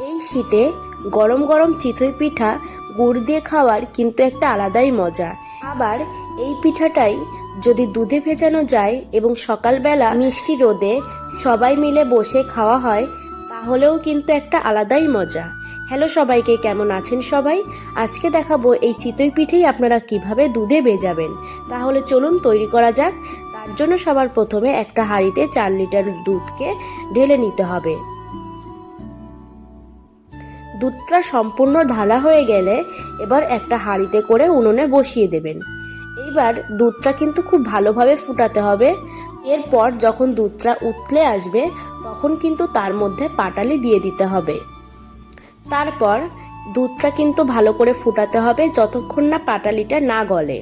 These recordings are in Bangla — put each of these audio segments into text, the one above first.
এই শীতে গরম গরম চিতই পিঠা গুড় দিয়ে খাওয়ার কিন্তু একটা আলাদাই মজা। আবার এই পিঠাটাই যদি দুধে ভেজানো যায় এবং সকালবেলা মিষ্টি রোদে সবাই মিলে বসে খাওয়া হয়, তাহলেও কিন্তু একটা আলাদাই মজা। হ্যালো সবাইকে, কেমন আছেন সবাই? আজকে দেখাবো এই চিতই পিঠেই আপনারা কীভাবে দুধে ভেজাবেন। তাহলে চলুন তৈরি করা যাক। তার জন্য সবার প্রথমে একটা হাঁড়িতে চার লিটার দুধকে ঢেলে নিতে হবে। দুধটা সম্পূর্ণ ঢালা হয়ে গেলে এবার একটা হাঁড়িতে করে উনুনে বসিয়ে দেবেন। এইবার দুধটা কিন্তু খুব ভালোভাবে ফুটাতে হবে। এরপর যখন দুধটা উতলে আসবে, তখন কিন্তু তার মধ্যে পাটালি দিয়ে দিতে হবে। তারপর দুধটা কিন্তু ভালো করে ফুটাতে হবে যতক্ষণ না পাটালিটা না গলে।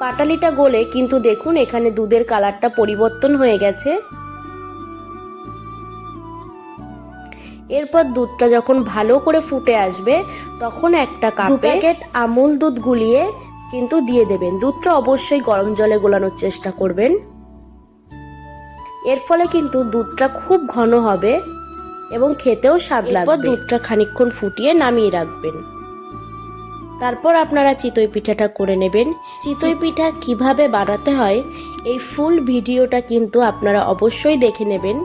পাটালিটা গলে কিন্তু দেখুন এখানে দুধের কালারটা পরিবর্তন হয়ে গেছে। এরপর দুধটা যখন ভালো করে ফুটে আসবে, তখন একটা কাপে প্যাকেট আমুল দুধ গুলিয়ে কিন্তু দিয়ে দেবেন। দুধটা অবশ্যই গরম জলে গোলানোর চেষ্টা করবেন। এর ফলে কিন্তু দুধটা খুব ঘন হবে এবং খেতেও স্বাদ লাগবে। দুধটা খানিকক্ষণ ফুটিয়ে নামিয়ে রাখবেন। তারপর আপনারা চিতই পিঠাটা করে নেবেন। চিতই পিঠা কীভাবে বানাতে হয়, এই ফুল ভিডিওটা কিন্তু আপনারা অবশ্যই দেখে নেবেন।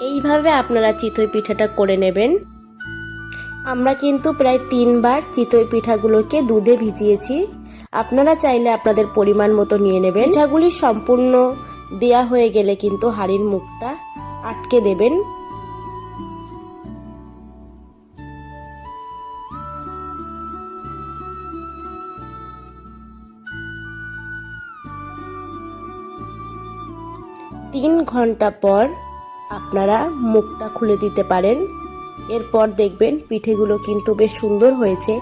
এইভাবে আপনারা চিতই পিঠাটা করে নেবেন। আমরা কিন্তু প্রায় তিনবার চিতই পিঠাগুলোকে দুধে ভিজিয়েছি। আপনারা চাইলে আপনাদের পরিমাণ মতো নিয়ে নেবেন। পিঠাগুলি সম্পূর্ণ দেয়া হয়ে গেলে কিন্তু হাড়ির মুখটা আটকে দেবেন। তিন ঘণ্টা পর আপনারা মুখটা খুলে দিতে পারেন। এরপর দেখবেন পিঠেগুলো কিন্তু বেশ সুন্দর হয়েছে।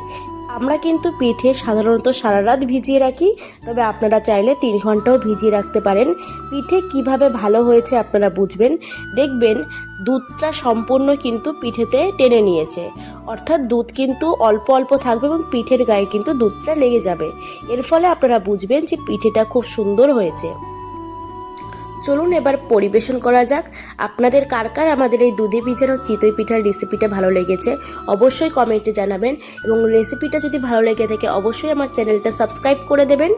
আমরা কিন্তু পিঠে সাধারণত সারা রাত ভিজিয়ে রাখি, তবে আপনারা চাইলে তিন ঘন্টাও ভিজিয়ে রাখতে পারেন। পিঠে কীভাবে ভালো হয়েছে আপনারা বুঝবেন। দেখবেন দুধটা সম্পূর্ণ কিন্তু পিঠেতে টেনে নিয়েছে। অর্থাৎ দুধ কিন্তু অল্প অল্প থাকবে এবং পিঠের গায়ে কিন্তু দুধটা লেগে যাবে। এর ফলে আপনারা বুঝবেন যে পিঠেটা খুব সুন্দর হয়েছে। চলুন এবার পরিবেশন করা যাক। আপনাদের কার কার আমাদের এই দুধে ভিজানো চিতই পিঠার রেসিপিটা ভালো লেগেছে, অবশ্যই কমেন্টে জানাবেন এবং রেসিপিটা যদি ভালো লেগে থাকে, অবশ্যই আমার চ্যানেলটা সাবস্ক্রাইব করে দেবেন।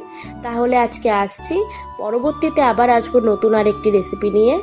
তাহলে আজকে আসছি, পরবর্তীতে আবার আসব নতুন আরেকটি রেসিপি নিয়ে।